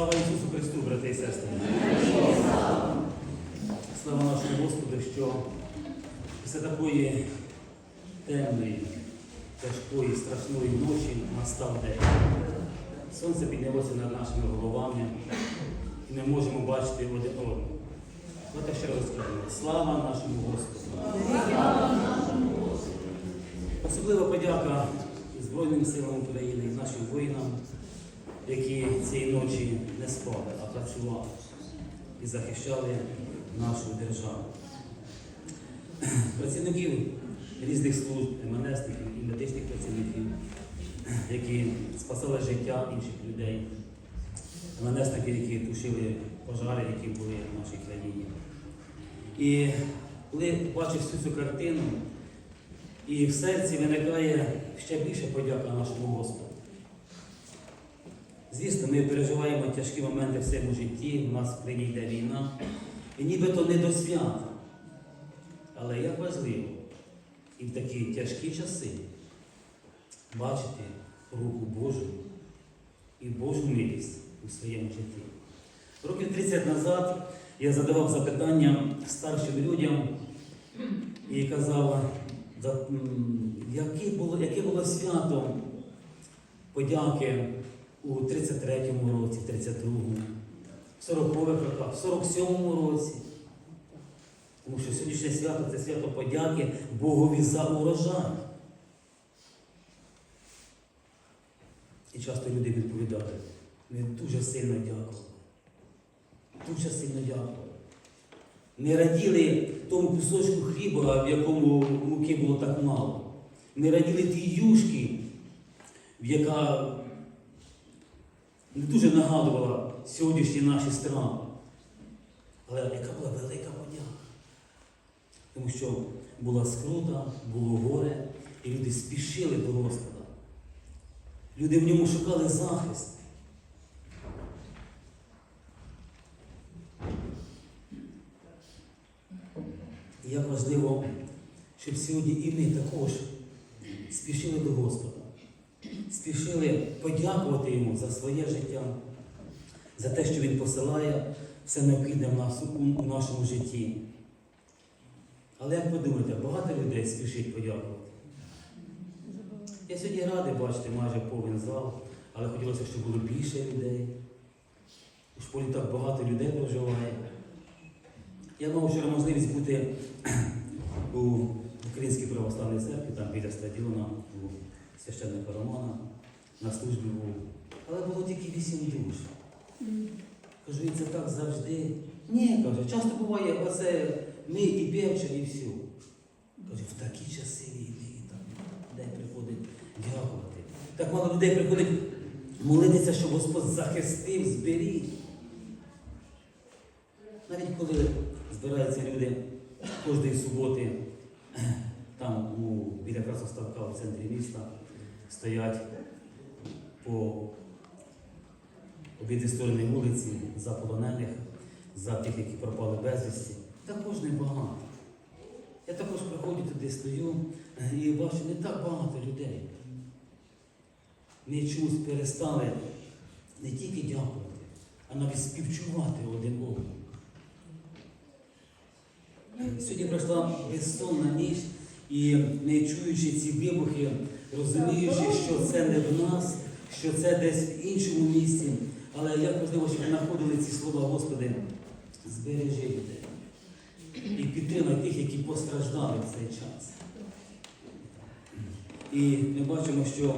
Слава Ісусу Христу, брати і сестри! Слава нашому Господу, що після такої темної, тяжкої, страшної ночі настав день. Сонце піднялося над нашими головами і ми можемо бачити один одного. Давайте ще раз скажемо. Слава нашому Господу! Особлива подяка Збройним силам України і нашим воїнам, які цієї ночі не спали, а працювали і захищали нашу державу. Працівників різних служб, МНСників і медичних працівників, які спасали життя інших людей, МНСники, які тушили пожари, які були в нашій країні. І коли бачиш всю цю картину, і в серці виникає ще більше подяка нашому Господу. Звісно, ми переживаємо тяжкі моменти в своєму житті, у нас в країні йде війна, і нібито не до свята. Але як важливо і в такі тяжкі часи бачити руку Божу і Божу милість у своєму житті. Років 30 назад я задавав запитання старшим людям і казав, яке було, яке було свято подяки у 33-му році, 32-му, в 40-х роках, в 47-му році. Тому що сьогоднішнє свято це свято подяки Богові за урожай. І часто люди відповідають, ми дуже сильно дякували. Дуже сильно дякували. Ми раділи тому кусочку хліба, в якому муки було так мало. Ми раділи тій юшки, в яка не дуже нагадувала сьогоднішні наші страви. Але яка була велика подяка. Тому що була скрута, було горе, і люди спішили до Господа. Люди в ньому шукали захист. І як важливо, щоб сьогодні і ми також спішили до Господа, спішили подякувати Йому за своє життя, за те, що Він посилає все необхідне в нас у, нашому житті. Але як ви думаєте, багато людей спішить подякувати? Я сьогодні радий бачити майже повен зал, але хотілося, щоб було більше людей. У школі так багато людей проживає. Я мав вчора можливість бути у Українській православній церкві, там біля стадіона, священника Романа, на службі був. Але було тільки вісім душ. Кажу, і це так завжди. Ні, каже, часто буває, оце ми і певча, і все. Каже, в такі часи війни там людей приходить дякувати. Так мало людей приходить молитися, щоб Господь захистив, зберіг. Навіть коли збираються люди кожної суботи, там у, біля Красоставка в центрі міста стоять по обидві сторони вулиці за полонених, за тих, які пропали безвісті. Також небагато. Я також приходжу туди, стою і бачу, не так багато людей. Ми чомусь перестали не тільки дякувати, а навіть співчувати один одному. Сьогодні пройшла безсонна ніч, і не чуючи ці вибухи, розуміючи, що це не в нас, що це десь в іншому місці. Але як важливо, щоб ми знаходили ці слова, Господи, збережи і підтримай тих, які постраждали в цей час. І ми бачимо, що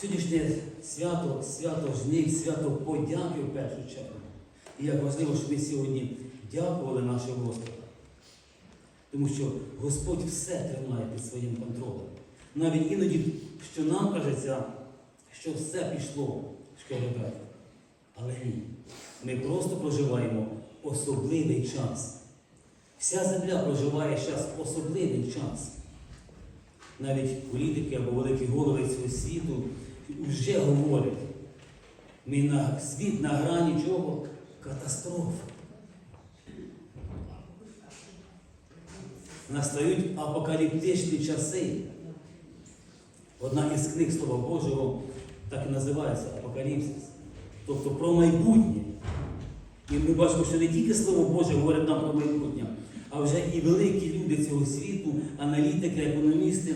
сьогоднішнє свято, свято жнив, свято подяки в першу чергу. І як важливо, щоб ми сьогодні дякували нашого Господа. Тому що Господь все тримає під своїм контролем. Навіть іноді, що нам кажеться, що все пішло шкеребет. Але ні. Ми просто проживаємо особливий час. Вся земля проживає зараз особливий час. Навіть політики або великі голови цього світу вже говорять, ми на світ на грані чого? Катастрофи. Настають апокаліптичні часи. Одна із книг Слова Божого так і називається Апокаліпсис. тобто про майбутнє. І ми бачимо, що не тільки Слово Боже говорить нам про майбутнє, а вже і великі люди цього світу, аналітики, економісти,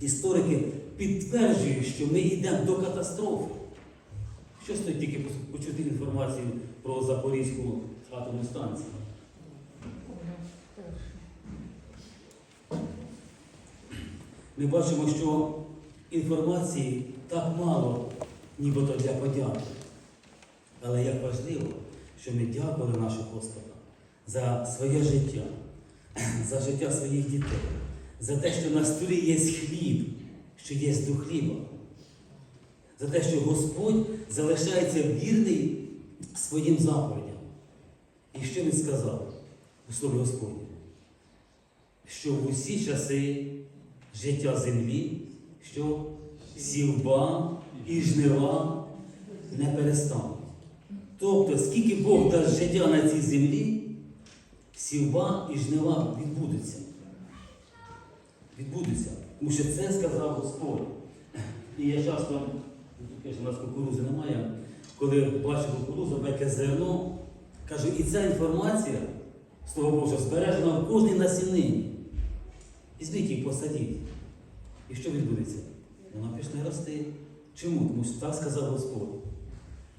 історики підтверджують, що ми йдемо до катастрофи. Що стоїть тільки почути інформацію про Запорізьку атомну станцію? Ми бачимо, що інформації так мало, нібито для подяки. Але як важливо, що ми дякували нашого Господа за своє життя, за життя своїх дітей, за те, що на столі є хліб, що є до хліба, за те, що Господь залишається вірний своїм заповідям. І що він сказав у Слові Господні? Що в усі часи життя землі, що сівба і жнива не перестануть. Тобто, скільки Бог дасть життя на цій землі, сівба і жнива відбудуться. Відбудуться. Тому що це сказав Господь. І я часто, тут у нас кукурузи немає, коли бачу кукурузу, яке зерно, кажу, і ця інформація, Слово Боже, збережена в кожній насінині. Візьміть її, посадіть. І що відбудеться? Вона почне рости. Чому? Тому що так сказав Господь.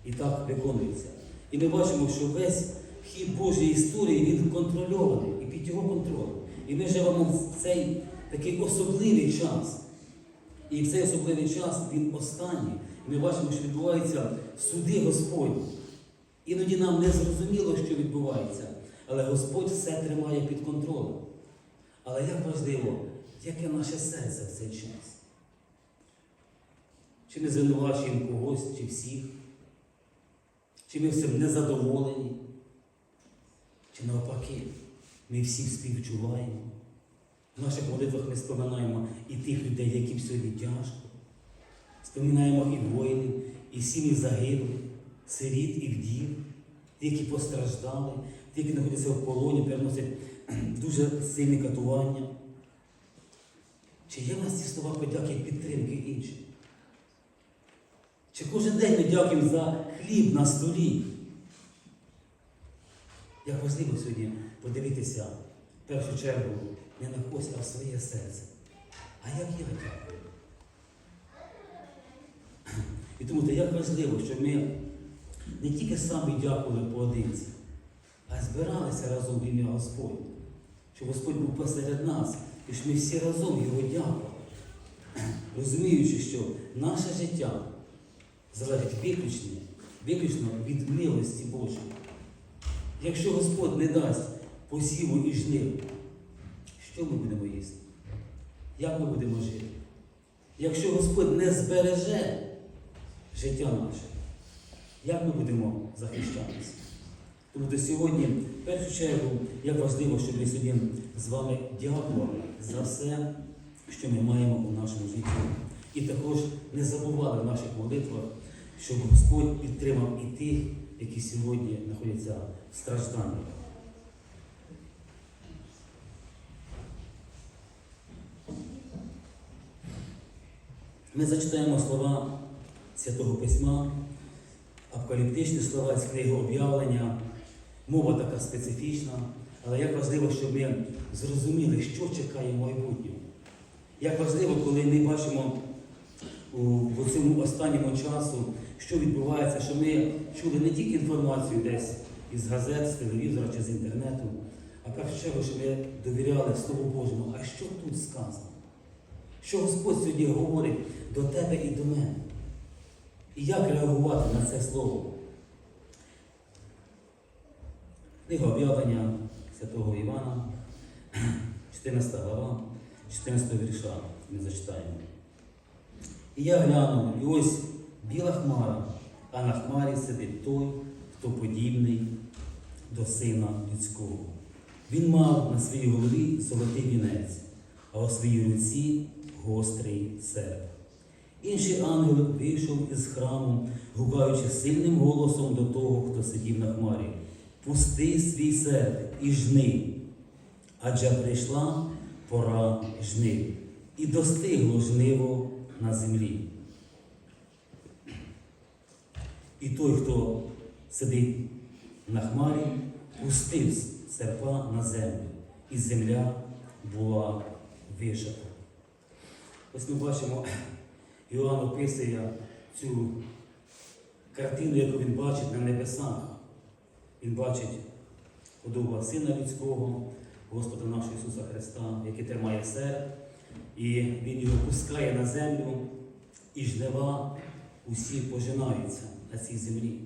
І так виконується. І ми бачимо, що весь хід Божої історії він контрольований і під його контролем. І ми живемо в цей такий особливий час. І в цей особливий час він останній. І ми бачимо, що відбуваються суди Господні. Іноді нам не зрозуміло, що відбувається, але Господь все тримає під контролем. Але як важливо, яке наше серце в цей час? Чи ми звинувачуємо когось, чи всіх? Чи ми всім незадоволені? Чи навпаки, ми всі співчуваємо? В наших молитвах ми споминаємо і тих людей, яким сьогодні тяжко. Споминаємо і воїнів, і сім'ї загиблих, сиріт і вдів, ті, які постраждали, ті, які знаходяться в полоні, переносять дуже сильні катування. Чи є в нас ці слова подяки підтримки іншим? Чи кожен день ми дякуємо за хліб на столі? Як важливо сьогодні подивитися в першу чергу не на когось, а в своє серце. А як я дякую? І тому то як важливо, щоб ми не тільки самі дякували поодинці, а збиралися разом в ім'я Господнє. Щоб Господь був посеред нас, і щоб ми всі разом його дякували, розуміючи, що наше життя залежить виключно, виключно від милості Божої. Якщо Господь не дасть посіву і жнив, що ми будемо їсти? Як ми будемо жити? Якщо Господь не збереже життя наше, як ми будемо захищатися? Тому до сьогодні, в першу чергу, як важливо, щоб ми сьогодні з вами дякували за все, що ми маємо у нашому житті. І також не забували в наших молитвах, щоб Господь підтримав і тих, які сьогодні знаходяться в стражданнях. Ми зачитаємо слова Святого Письма, апокаліптичні слова з книги об'явлення. Мова така специфічна, але як важливо, щоб ми зрозуміли, що чекає в майбутньому. Як важливо, коли ми бачимо в цьому останньому часу, що відбувається, що ми чули не тільки інформацію десь із газет, з телевізора чи з інтернету, а чергу, щоб ми довіряли Слову Божому. А що тут сказано? Що Господь сьогодні говорить до тебе і до мене? І як реагувати на це слово? Книга об'явлення святого Івана, 14 глава, 14 вірша ми зачитаємо. І я глянув, і ось біла хмара, а на хмарі сидить той, хто подібний до сина людського. Він мав на своїй голові золотий вінець, а у своїй руці гострий серп. Інший ангел вийшов із храму, гукаючи сильним голосом до того, хто сидів на хмарі. Пусти свій серп і жни, адже прийшла пора жнив, і достигло жниво на землі. І той, хто сидить на хмарі, пустив серпа на землю, і земля була вижата. Ось ми бачимо, Іоанн описує цю картину, яку він бачить на небесах. Він бачить подобу Сина Людського, Господа нашого Ісуса Христа, який тримає серп, і Він його пускає на землю, і жнива усі пожинаються на цій землі.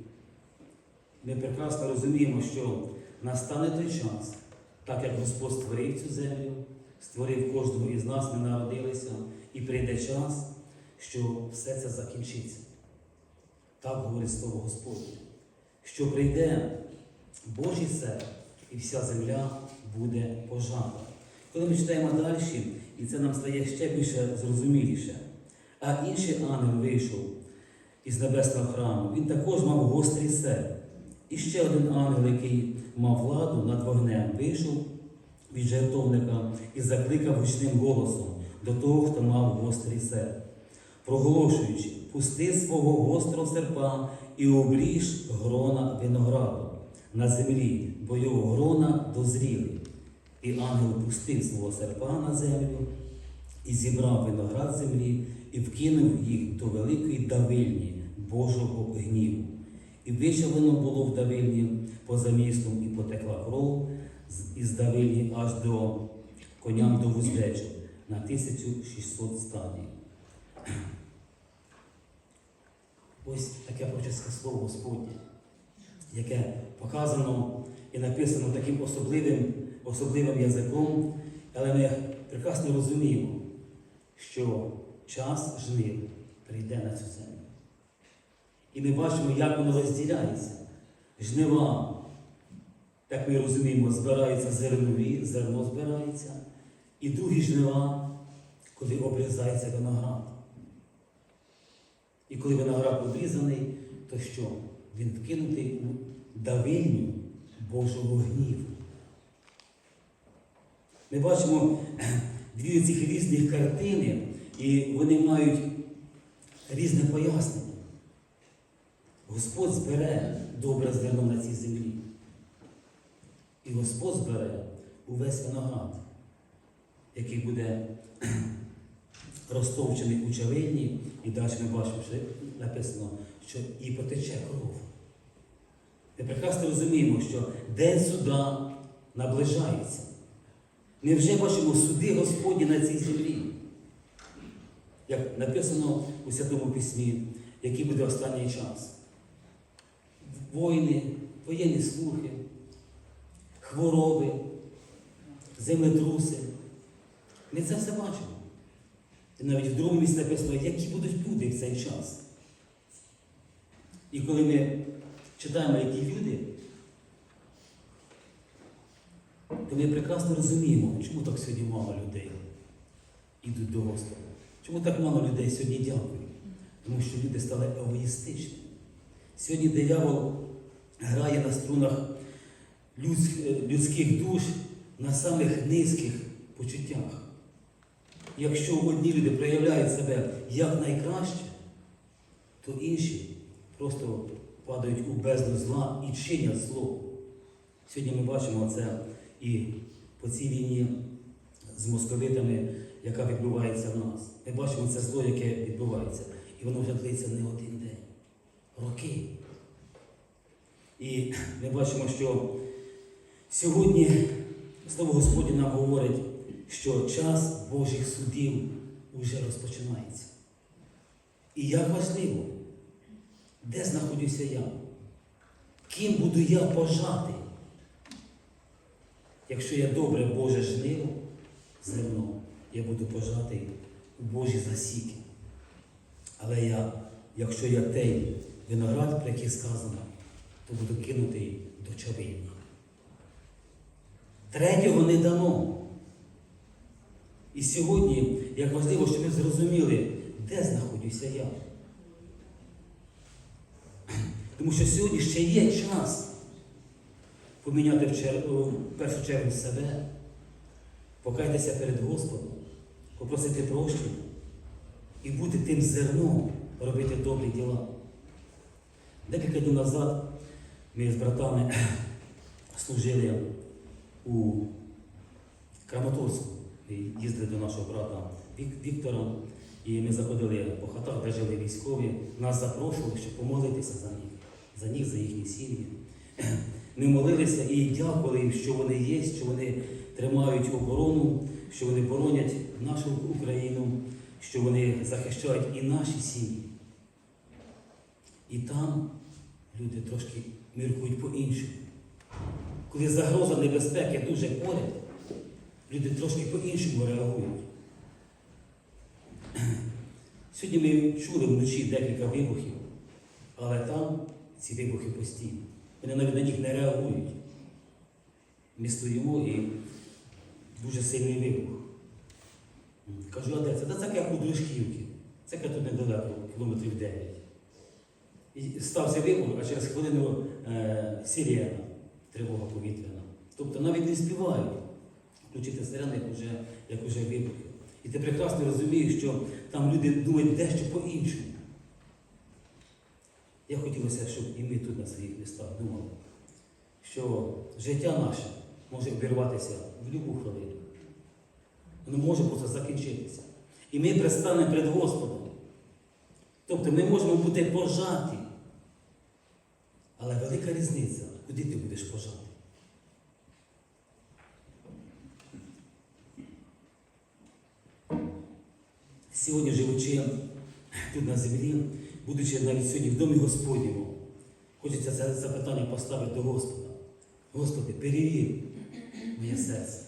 Ми прекрасно розуміємо, що настане той час, так як Господь створив цю землю, створив кожного із нас, ми народилися, і прийде час, що все це закінчиться. Так говорить слово Господнє, що прийде Божий серп, і вся земля буде пожата. Коли ми читаємо далі, і це нам стає ще більше зрозуміліше, а інший ангел вийшов із небесного храму, він також мав гострий серп. І ще один ангел, який мав владу над вогнем, вийшов від жертовника і закликав гучним голосом до того, хто мав гострий серп, проголошуючи, пусти свого гострого серпа і обріж грона винограду на землі, бо його грона дозріли. І ангел пустив свого серпа на землю і зібрав виноград землі і вкинув їх до великої давильні Божого гніву. І вичавлено було в давильні поза містом, і потекла кров із давильні аж до коням до вуздечок на 1600 стадій. Ось таке проческе слово Господнє, яке показано і написано таким особливим, особливим язиком, але ми прекрасно розуміємо, що час жнив прийде на цю землю. І ми бачимо, як воно розділяється. Жнива, як ми розуміємо, збираються зернові, зерно збирається, і другі жнива, коли обрізається виноград. І коли виноград обрізаний, то що? Він вкинутий у давильню Божого гніву. Ми бачимо дві цих різних картини, і вони мають різне пояснення. Господь збере добре зерно на цій землі. І Господь збере увесь виноград, який буде розтовчений у чавині, і далі ми бачимо, що написано, що і потече кров. Ми прекрасно розуміємо, що день суда наближається. Ми вже бачимо суди Господні на цій землі. Як написано у Святому Письмі, який буде останній час. Війни, воєнні слухи, хвороби, землетруси. Ми це все бачимо. І навіть в другому місці написано, які будуть люди в цей час. І коли ми читаємо, які люди, то ми прекрасно розуміємо, чому так сьогодні мало людей йдуть до Господа. Чому так мало людей сьогодні дякують? Тому що люди стали егоїстичними. Сьогодні диявол грає на струнах людських душ на самих низьких почуттях. Якщо одні люди проявляють себе як найкраще, то інші просто падають у бездну зла і чинять зло. Сьогодні ми бачимо це і по цій війні з московитами, яка відбувається в нас. Ми бачимо це зло, яке відбувається. І воно вже длиться не один день, роки. І ми бачимо, що сьогодні Слово Господнє нам говорить, що час Божих судів уже розпочинається. І як важливо, де знаходжуся я? Ким буду я пожати? Якщо я добре Боже жниво, зерно, я буду пожатий у Божі засіки. Але я, якщо я той виноград, про який сказано, то буду кинутий до чавиння. Третього не дано. І сьогодні, як важливо, щоб ми зрозуміли, де знаходжуся я. Тому що сьогодні ще є час поміняти в, чер... в першу чергу себе, покайтеся перед Господом, попросити прощення і бути тим зерном, робити добрі діла. Декілька днів назад ми з братами служили у Краматорську. Їздили до нашого брата Вік- Віктора, і ми заходили по хатах, де жили військові. Нас запрошували, щоб помолитися за них, за них, за їхні сім'ї. Ми молилися і дякували їм, що вони є, що вони тримають оборону, що вони боронять нашу Україну, що вони захищають і наші сім'ї. І там люди трошки міркують по-іншому. Коли загроза небезпеки дуже поряд, люди трошки по-іншому реагують. Сьогодні ми чули вночі декілька вибухів, але там ці вибухи постійні. Вони навіть на них не реагують. Ми стоїмо і дуже сильний вибух. Кажу, а де це? Та це як у Дружківці. Це як тут недалеко, кілометрів 9. І стався вибух, а через хвилину е, сирена, тривога повітряна. Тобто навіть не співають включити сирену, як уже, як уже вибухи. І ти прекрасно розумієш, що там люди думають дещо по-іншому. Я хотілося, щоб і ми тут на своїх містах думали, що життя наше може обірватися в будь-яку хвилину. Воно може просто закінчитися. І ми пристанемо перед Господом. Тобто ми можемо бути пожаті. Але велика різниця, куди ти будеш пожати. Сьогодні живучи тут на землі, будучи навіть сьогодні в домі Господньому, хочеться це запитання поставити до Господа. Господи, перевір моє серце.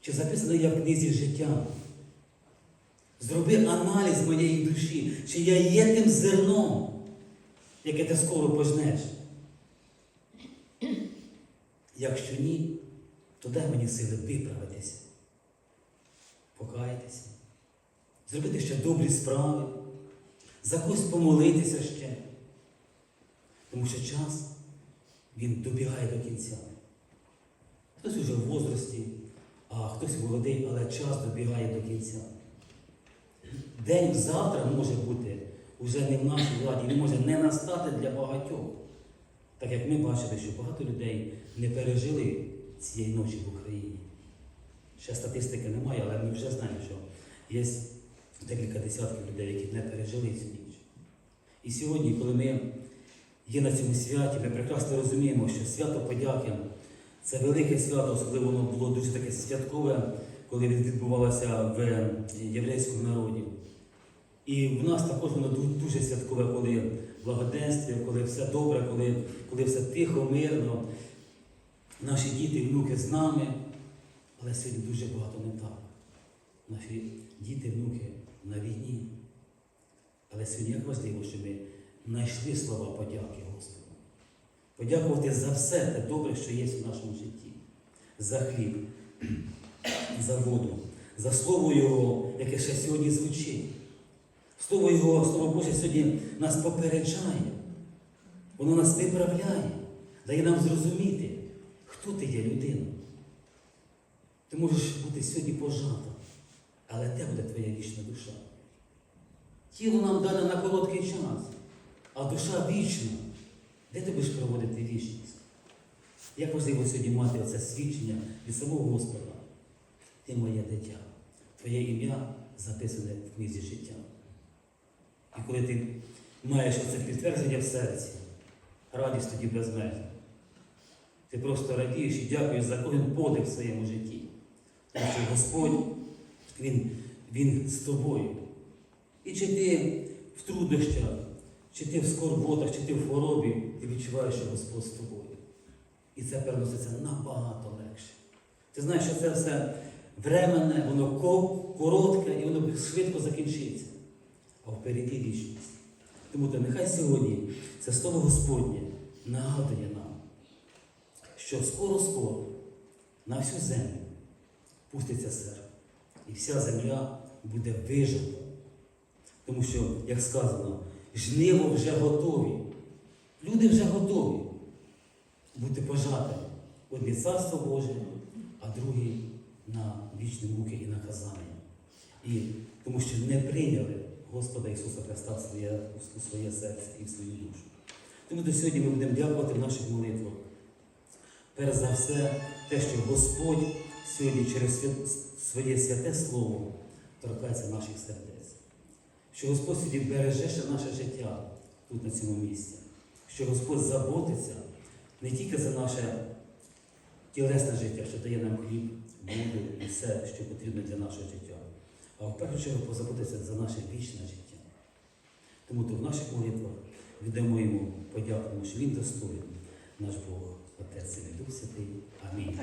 Чи записано я в книзі життя? Зроби аналіз моєї душі, чи я є тим зерном, яке ти скоро пожнеш. Якщо ні, то дай мені сили виправитися, покаятися, зробити ще добрі справи, за когось помолитися ще. Тому що час, він добігає до кінця. Хтось уже в возрасті, а хтось молодий, але час добігає до кінця. День завтра може бути уже не в нашій владі, він може не настати для багатьох. Так як ми бачили, що багато людей не пережили цієї ночі в Україні. Ще статистики немає, але ми вже знаємо, що є декілька десятків людей, які не пережили цю ніч. І сьогодні, коли ми є на цьому святі, ми прекрасно розуміємо, що свято подяки це велике свято, особливо воно було дуже таке святкове, коли відбувалося в єврейському народі. І в нас також воно дуже святкове, коли благоденствие, коли все добре, коли, коли все тихо, мирно. Наші діти внуки з нами, але сьогодні дуже багато не так. Наші діти, внуки на війні. Але сьогодні як важливо, щоб ми знайшли слова подяки Господу. Подякувати за все те добре, що є в нашому житті. За хліб, за воду, за слово Його, яке ще сьогодні звучить. Слово Його, Слово Боже, сьогодні нас попереджає, воно нас виправляє, дає нам зрозуміти, хто ти є людина. Ти можеш бути сьогодні пожата, але де буде твоя вічна душа? Тіло нам дане на короткий час, а душа вічна. Де ти будеш проводити вічність? Як важливо сьогодні мати оце свідчення від самого Господа? Ти моє дитя, твоє ім'я записане в книзі життя. І коли ти маєш оце підтвердження в серці, радість тоді безмежна. Ти просто радієш і дякуєш за кожен подих в своєму житті. Тому що Господь, Він, Він з тобою. І чи ти в труднощах, чи ти в скорботах, чи ти в хворобі, ти відчуваєш, що Господь з тобою. І це переноситься набагато легше. Ти знаєш, що це все временне, воно коротке і воно швидко закінчиться. А впереді вічність. Тому то нехай сьогодні це слово Господнє нагадує нам, що скоро-скоро на всю землю пуститься церква. І вся земля буде вижата. Тому що, як сказано, жниво вже готові. Люди вже готові бути пожатими. Одні царство Боже, а другі на вічні муки і наказання. І тому що не прийняли Господа Ісуса Христа в своє, у своє серце і в свою душу. Тому до сьогодні ми будемо дякувати в наших молитвах. Перш за все, те, що Господь сьогодні через своє святе Слово торкається наших сердець. Що Господь сьогодні береже ще наше життя тут, на цьому місці. Що Господь заботиться не тільки за наше тілесне життя, що дає нам хліб, воду і все, що потрібно для нашого життя, а в першу чергу позаботиться за наше вічне життя. Тому то в наших молитвах віддамо йому подяку, що він достоїн, наш Бог, Отець і Дух Святий. Амінь.